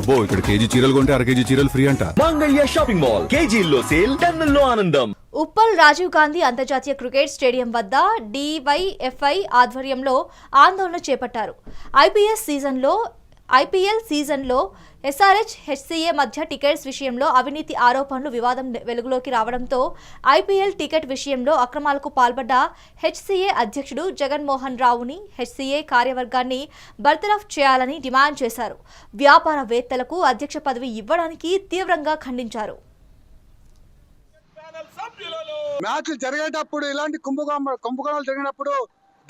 అబ్బో ఇక్కడ కేజీ చీరలు కొంటే అర కేజీ చీరలు ఫ్రీ అంట. Mangalya shopping mall. కేజీల్లో సేల్ టన్నుల్లో ఆనందం. ఉప్పల్ రాజీవ్ గాంధీ అంతర్జాతీయ క్రికెట్ స్టేడియం వద్ద డివైఎఫ్ఐ ఆధ్వర్యంలో ఆందోళన చేపట్టారు. ఐపీఎస్ సీజన్లో ఐపీఎల్ సీజన్లో ఎస్ఆర్హెచ్ హెచ్సీఏ మధ్య టికెట్స్ విషయంలో అవినీతి ఆరోపణలు వివాదం వెలుగులోకి రావడంతో ఐపీఎల్ టికెట్ విషయంలో అక్రమాలకు పాల్పడ్డ హెచ్సీఏ అధ్యక్షుడు జగన్మోహన్ రావుని హెచ్సీఏ కార్యవర్గాన్ని బర్తరఫ్ చేయాలని డిమాండ్ చేశారు. వ్యాపారవేత్తలకు అధ్యక్ష పదవి ఇవ్వడానికి తీవ్రంగా ఖండించారు. మ్యాచ్లు జరిగేటప్పుడు ఇలాంటి కుంభకోణాలు జరిగినప్పుడు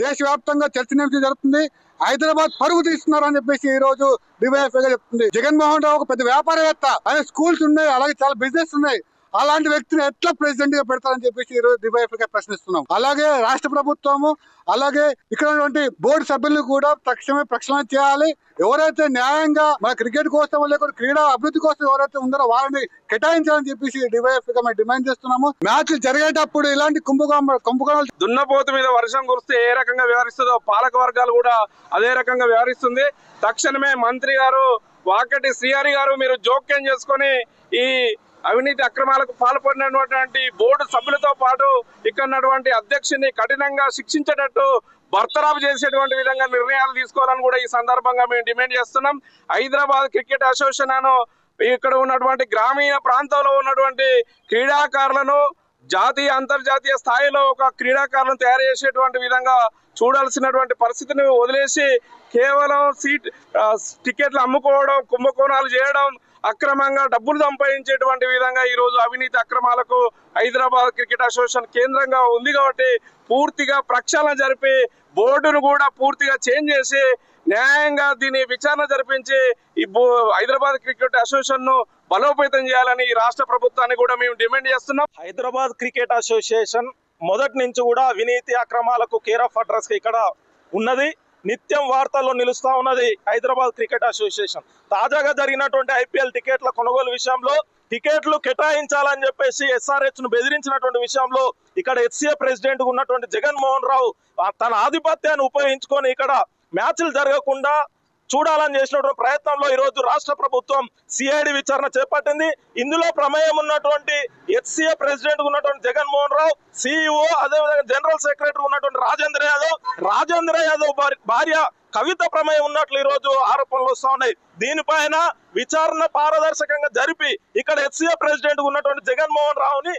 దేశవ్యాప్తంగా చర్చనీయం జరుగుతుంది. హైదరాబాద్ పరుగు తీస్తున్నారు అని చెప్పేసి ఈ రోజు డివైఎఫ్ఐ గా చెప్తుంది. జగన్మోహన్ రావు ఒక పెద్ద వ్యాపారవేత్త ఆయన స్కూల్స్ ఉన్నాయి అలాగే చాలా బిజినెస్ ఉన్నాయి. అలాంటి వ్యక్తిని ఎట్లా ప్రెసిడెంట్గా పెడతారని చెప్పేసి ఈ రోజు గా ప్రశ్నిస్తున్నాం. అలాగే రాష్ట్ర ప్రభుత్వము అలాగే ఇక్కడ ఉన్నటువంటి బోర్డు సభ్యులను కూడా తక్షణమే ప్రక్షాళన చేయాలి. ఎవరైతే న్యాయంగా మన క్రికెట్ కోసం లేకుండా క్రీడా అభివృద్ధి కోసం ఎవరైతే ఉందో వారిని కేటాయించాలని చెప్పేసి డివైఎఫ్గా మేము డిమాండ్ చేస్తున్నాము. మ్యాచ్ జరిగేటప్పుడు ఇలాంటి కుంభకోణ కుంభకోణాలు దున్నపోతు మీద వర్షం కురిస్తే ఏ రకంగా వ్యవహరిస్తుందో పాలక వర్గాలు కూడా అదే రకంగా వ్యవహరిస్తుంది. తక్షణమే మంత్రి గారు వాకటి శ్రీహరి గారు మీరు జోక్యం చేసుకొని ఈ అవినీతి అక్రమాలకు పాల్పడినటువంటి బోర్డు సభ్యులతో పాటు ఇక్కడ అధ్యక్షుని కఠినంగా శిక్షించేటట్టు బర్తరాఫ్ చేసేటువంటి విధంగా నిర్ణయాలు తీసుకోవాలని కూడా ఈ సందర్భంగా మేము డిమాండ్ చేస్తున్నాం. హైదరాబాద్ క్రికెట్ అసోసియేషన్ ఇక్కడ ఉన్నటువంటి గ్రామీణ ప్రాంతంలో ఉన్నటువంటి క్రీడాకారులను జాతీయ అంతర్జాతీయ స్థాయిలో ఒక క్రీడాకారులను తయారు చేసేటువంటి విధంగా చూడాల్సినటువంటి పరిస్థితిని వదిలేసి కేవలం సీట్ టికెట్లు అమ్ముకోవడం కుంభకోణాలు చేయడం అక్రమంగా డబ్బులు సంపాదించేటువంటి విధంగా ఈ రోజు అవినీతి అక్రమాలకు హైదరాబాద్ క్రికెట్ అసోసియేషన్ కేంద్రంగా ఉంది కాబట్టి పూర్తిగా ప్రక్షాళన జరిపి బోర్డును కూడా పూర్తిగా చేంజ్ చేసి న్యాయంగా దీని విచారణ జరిపించి ఈ బో- హైదరాబాద్ క్రికెట్ అసోసియేషన్ను బలోపేతం చేయాలని ఈ రాష్ట్ర ప్రభుత్వాన్ని కూడా మేము డిమాండ్ చేస్తున్నాం. హైదరాబాద్ క్రికెట్ అసోసియేషన్ మొదటి నుంచి కూడా అవినీతి అక్రమాలకు కేర్ ఆఫ్ అడ్రస్ ఇక్కడ ఉన్నది. నిత్యం వార్తల్లో నిలుస్తా ఉన్నది హైదరాబాద్ క్రికెట్ అసోసియేషన్. తాజాగా జరిగినటువంటి ఐపీఎల్ టికెట్ల కొనుగోలు విషయంలో టికెట్లు కేటాయించాలని చెప్పేసి ఎస్ఆర్హెచ్ను బెదిరించినటువంటి విషయంలో ఇక్కడ హెచ్సిఏ ప్రెసిడెంట్ ఉన్నటువంటి జగన్మోహన్ రావు తన ఆధిపత్యాన్ని ఉపయోగించుకొని ఇక్కడ మ్యాచ్లు జరగకుండా చూడాలని చేసినటువంటి ప్రయత్నంలో ఈ రోజు రాష్ట్ర ప్రభుత్వం సిఐడి విచారణ చేపట్టింది. ఇందులో ప్రమేయం ఉన్నటువంటి హెచ్సిఏ ప్రెసిడెంట్ ఉన్నటువంటి జగన్మోహన్ రావు సిఇఓ అదేవిధంగా జనరల్ సెక్రటరీ ఉన్నటువంటి రాజేంద్ర యాదవ్ రాజేంద్ర యాదవ్ భార్య- భార్య కవిత ప్రమేయం ఉన్నట్లు ఈ రోజు ఆరోపణలు వస్తా ఉన్నాయి. దీనిపైన విచారణ పారదర్శకంగా జరిపి ఇక్కడ హెచ్సిఏ ప్రెసిడెంట్ ఉన్నటువంటి జగన్మోహన్ రావుని